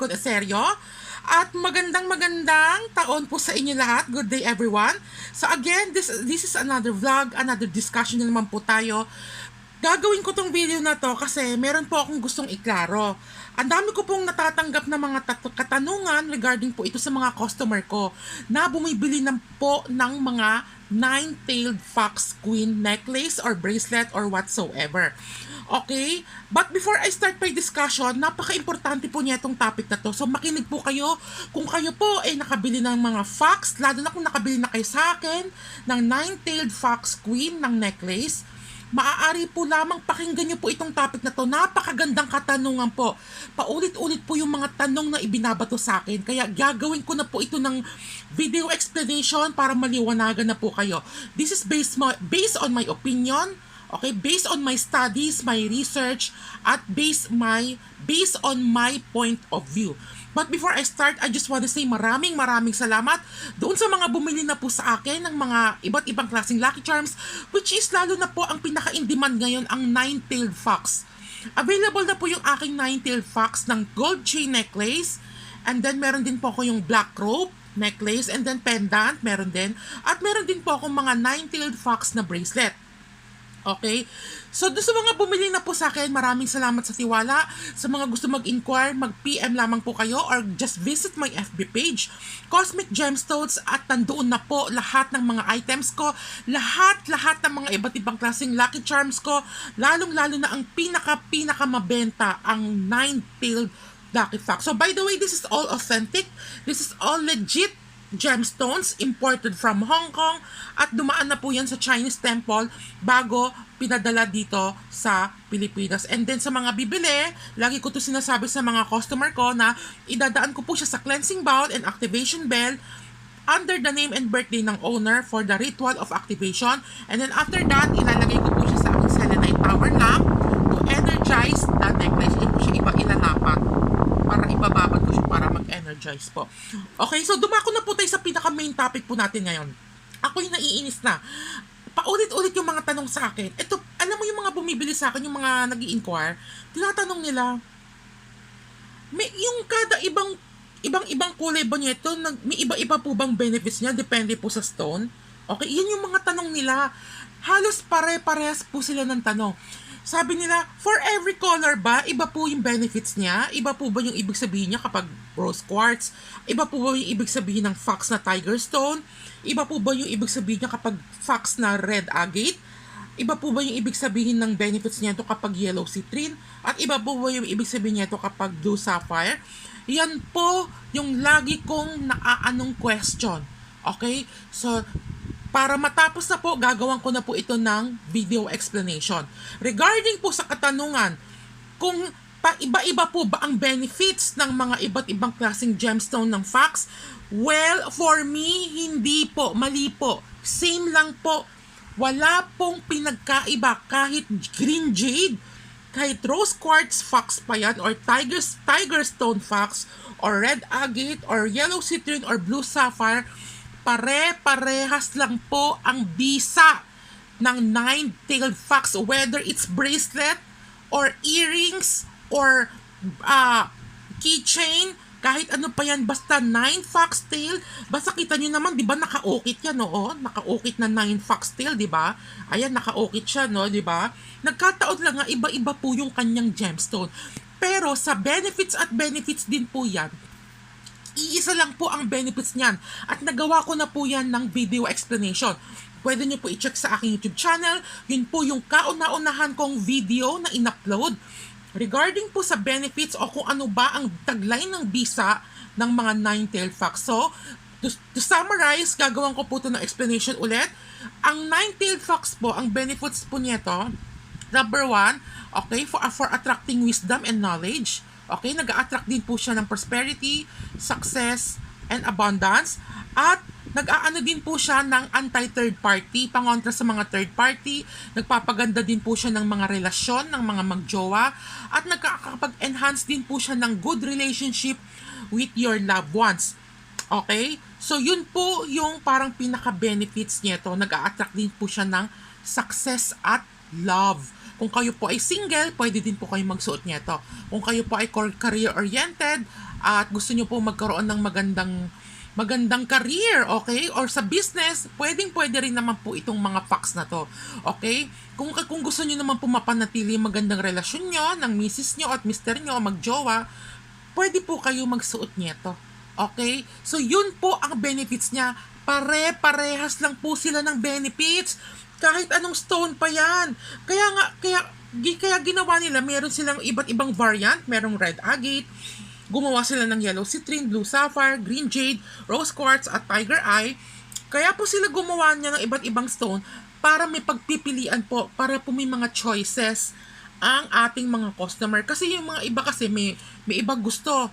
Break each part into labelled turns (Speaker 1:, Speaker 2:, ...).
Speaker 1: By Lincoln Eserio. At magandang magandang taon po sa inyo lahat. Good day everyone. So again, this this is another vlog, another discussion na naman po tayo. Gagawin ko tong video na to kasi meron po akong gustong iklaro. Ang dami ko pong natatanggap na mga katanungan regarding po ito sa mga customer ko na bumibili ng po ng mga nine-tailed fox queen necklace or bracelet or whatsoever. Okay? But before I start my discussion, napaka-importante po niya itong topic na to. So makinig po kayo kung kayo po ay nakabili ng mga fox, lalo na kung nakabili na kayo sa akin ng nine-tailed fox queen ng necklace, maaari po lamang pakinggan niyo po itong topic na to. Napakagandang katanungan po. Paulit-ulit po yung mga tanong na ibinabato sa akin. Kaya gagawin ko na po ito ng video explanation para maliwanagan na po kayo. This is based, based on my opinion, Okay, based on my studies, my research, at based my based on my point of view. But before I start, I just want to say maraming maraming salamat doon sa mga bumili na po sa akin ng mga iba't ibang klaseng Lucky Charms, which is lalo na po ang pinaka-in-demand ngayon ang Nine-Tailed Fox. Available na po yung aking Nine-Tailed Fox ng gold chain necklace, and then meron din po ako yung black rope necklace, and then pendant, meron din, at meron din po akong mga Nine-Tailed Fox na bracelet. Okay? So, doon sa mga bumili na po sa akin, maraming salamat sa tiwala. Sa mga gusto mag-inquire, mag-PM lamang po kayo or just visit my FB page, Cosmic Gemstones, at nandoon na po lahat ng mga items ko, lahat-lahat ng mga iba't ibang klaseng Lucky Charms ko, lalong-lalo na ang pinaka-pinaka mabenta, ang Nine-Tailed Lucky Fox. So, by the way, this is all authentic. This is all legit gemstones imported from Hong Kong at dumaan na po yan sa Chinese temple bago pinadala dito sa Pilipinas. And then sa mga bibili, lagi ko to sinasabi sa mga customer ko na idadaan ko po siya sa cleansing bowl and activation bell under the name and birthday ng owner for the ritual of activation. And then after that, ilalagay ko po siya sa aking selenite power lamp to energize the necklace. Hindi po siya iba ilalapat para ibababad ko siya para mag-energize po. Okay, so dumako na po tayo sa pinaka-main topic po natin ngayon. Ako yung naiinis na. Paulit-ulit yung mga tanong sa akin. Ito, alam mo yung mga bumibili sa akin, yung mga nag inquire tinatanong nila, may yung kada ibang ibang-ibang kulay ba nito, may iba-iba po bang benefits niya? Depende po sa stone. Okay, yan yung mga tanong nila. Halos pare-parehas po sila ng tanong. Sabi nila, for every color ba, iba po yung benefits niya? Iba po ba yung ibig sabihin niya kapag rose quartz? Iba po ba yung ibig sabihin ng fox na tiger stone? Iba po ba yung ibig sabihin niya kapag fox na red agate? Iba po ba yung ibig sabihin ng benefits niya ito kapag yellow citrine? At iba po ba yung ibig sabihin niya ito kapag blue sapphire? Yan po yung lagi kong naaanong question. Okay? So, para matapos na po, gagawan ko na po ito ng video explanation. Regarding po sa katanungan, kung pa iba-iba po ba ang benefits ng mga iba't ibang klaseng gemstone ng Fox? Well, for me, hindi po. Mali po. Same lang po. Wala pong pinagkaiba kahit green jade, kahit rose quartz fox pa yan, or tiger, tiger stone fox, or red agate, or yellow citrine, or blue sapphire, pare-parehas lang po ang bisa ng nine-tailed fox, whether it's bracelet, or earrings, or uh, keychain, kahit ano pa yan, basta nine foxtail, basta kita nyo naman, di ba, naka-okit yan, oo? Naka-okit na nine foxtail, di ba? Ayan, naka-okit siya, no, di ba? Nagkataon lang nga, iba-iba po yung kanyang gemstone. Pero sa benefits at benefits din po yan, iisa lang po ang benefits niyan. At nagawa ko na po yan ng video explanation. Pwede nyo po i-check sa aking YouTube channel. Yun po yung kauna-unahan kong video na in-upload. Regarding po sa benefits o kung ano ba ang tagline ng bisa ng mga nine-tailed fox. So, to, to summarize, gagawin ko po ito ng explanation ulit. Ang nine-tailed fox po, ang benefits po nito, number one, okay, for, for attracting wisdom and knowledge. Okay, nag-attract din po siya ng prosperity, success, and abundance. At nag-aano din po siya ng anti-third party, pangontra sa mga third party. Nagpapaganda din po siya ng mga relasyon ng mga magjowa. At nagkakapag-enhance din po siya ng good relationship with your loved ones. Okay? So, yun po yung parang pinaka-benefits nito. Nag-a-attract din po siya ng success at love. Kung kayo po ay single, pwede din po kayo magsuot nito. Kung kayo po ay career-oriented at gusto nyo po magkaroon ng magandang magandang career, okay? Or sa business, pwedeng pwede rin naman po itong mga facts na to. Okay? Kung, kung gusto nyo naman po mapanatili magandang relasyon nyo ng misis nyo at mister nyo, magjowa, pwede po kayo magsuot nito. Okay? So, yun po ang benefits niya. Pare-parehas lang po sila ng benefits. Kahit anong stone pa yan. Kaya nga, kaya, kaya ginawa nila, meron silang iba't ibang variant. Merong red agate, gumawa sila ng yellow citrine, blue sapphire, green jade, rose quartz, at tiger eye. Kaya po sila gumawa niya ng iba't ibang stone para may pagpipilian po, para po may mga choices ang ating mga customer. Kasi yung mga iba kasi may, may iba gusto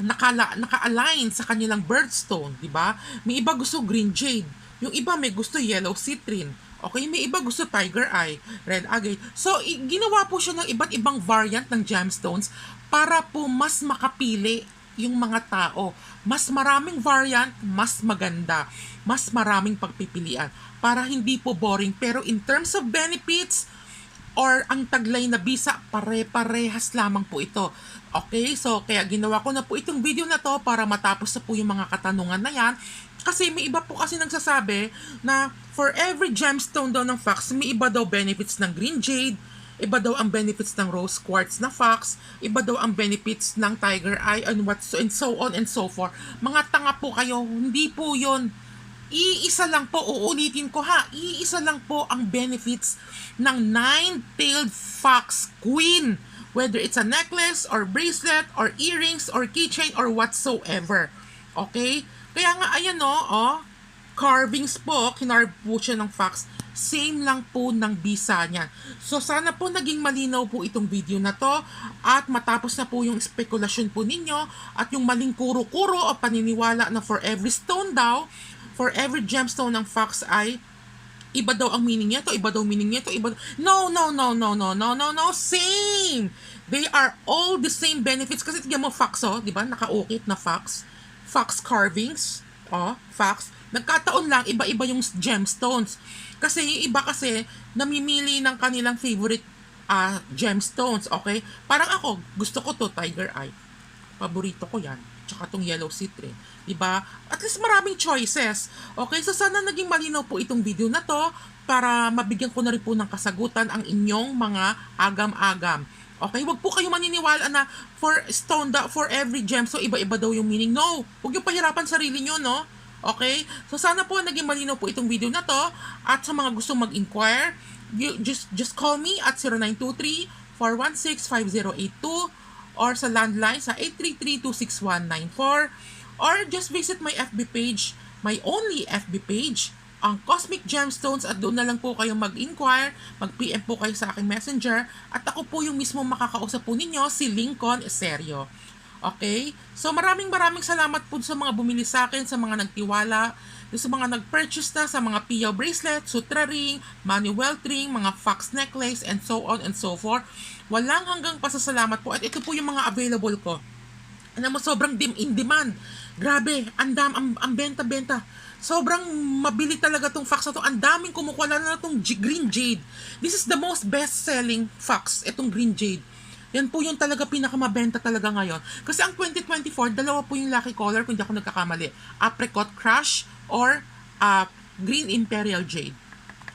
Speaker 1: nakala, naka-align sa kanilang birthstone, di ba? May iba gusto green jade. Yung iba may gusto yellow citrine. Okay, may iba gusto tiger eye, red agate. So, ginawa po siya ng iba't ibang variant ng gemstones para po mas makapili yung mga tao. Mas maraming variant, mas maganda. Mas maraming pagpipilian. Para hindi po boring. Pero in terms of benefits, or ang taglay na bisa, pare-parehas lamang po ito. Okay, so kaya ginawa ko na po itong video na to para matapos na po yung mga katanungan na yan. Kasi may iba po kasi nagsasabi na for every gemstone daw ng fox, may iba daw benefits ng green jade, iba daw ang benefits ng rose quartz na fox, iba daw ang benefits ng tiger eye and what so and so on and so forth. Mga tanga po kayo, hindi po yon Iisa lang po, uulitin ko ha, iisa lang po ang benefits ng nine-tailed fox queen. Whether it's a necklace or bracelet or earrings or keychain or whatsoever. Okay? Kaya nga, ayan o, oh, carvings po, kinarve po siya ng fox. Same lang po ng bisa niya. So, sana po naging malinaw po itong video na to at matapos na po yung spekulasyon po ninyo at yung maling kuro-kuro o paniniwala na for every stone daw, for every gemstone ng fox ay iba daw ang meaning nito, iba daw meaning nito, iba No, no, no, no, no, no, no, no, same! They are all the same benefits kasi tignan mo fox oh, di ba? Nakaukit na fox. Fox carvings, oh, fox. Nagkataon lang, iba-iba yung gemstones. Kasi yung iba kasi, namimili ng kanilang favorite ah gemstones, okay? Parang ako, gusto ko to, tiger eye. Paborito ko yan. Tsaka tong yellow citrine. Diba? At least maraming choices. Okay? So sana naging malinaw po itong video na to para mabigyan ko na rin po ng kasagutan ang inyong mga agam-agam. Okay? Huwag po kayo maniniwala na for stone da, for every gem, so iba-iba daw yung meaning. No! Huwag yung pahirapan sarili nyo, no? Okay? So sana po naging malinaw po itong video na to. At sa mga gustong mag-inquire, just, just call me at 0923 416-5082 or sa landline sa 833-26194 or just visit my FB page, my only FB page, ang Cosmic Gemstones at doon na lang po kayo mag-inquire, mag-PM po kayo sa aking messenger at ako po yung mismo makakausap po ninyo, si Lincoln Eserio. Okay? So maraming maraming salamat po sa mga bumili sa akin, sa mga nagtiwala, sa mga nag-purchase na sa mga Pia bracelet, sutra ring, money wealth ring, mga fox necklace, and so on and so forth. Walang hanggang pasasalamat po. At ito po yung mga available ko. Ano mo, sobrang dim in demand. Grabe, ang dam, ang, ang benta-benta. Sobrang mabili talaga tong fox na to. Ang daming kumukuha na tong green jade. This is the most best-selling fox, itong green jade. Yan po yung talaga pinakamabenta talaga ngayon. Kasi ang 2024, dalawa po yung lucky color kung hindi ako nagkakamali. Apricot Crush or uh, Green Imperial Jade.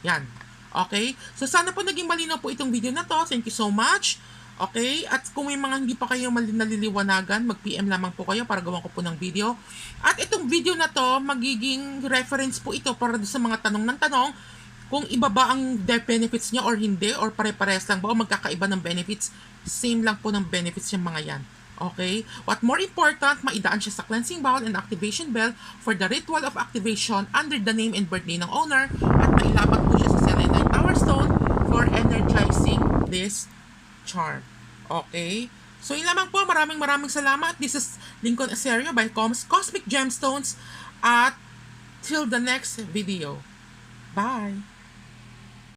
Speaker 1: Yan. Okay? So sana po naging malinaw po itong video na to. Thank you so much. Okay? At kung may mga hindi pa kayo naliliwanagan, mag-PM lamang po kayo para gawan ko po ng video. At itong video na to, magiging reference po ito para sa mga tanong ng tanong kung iba ba ang death benefits niya or hindi or pare-parehas lang ba o magkakaiba ng benefits. Same lang po ng benefits yung mga yan. Okay? What more important, maidaan siya sa cleansing bowl and activation bell for the ritual of activation under the name and birth name ng owner at mailapat po siya sa selenite tower stone for energizing this charm. Okay? So yun lamang po. Maraming maraming salamat. This is Lincoln Aserio by Coms Cosmic Gemstones at till the next video. Bye!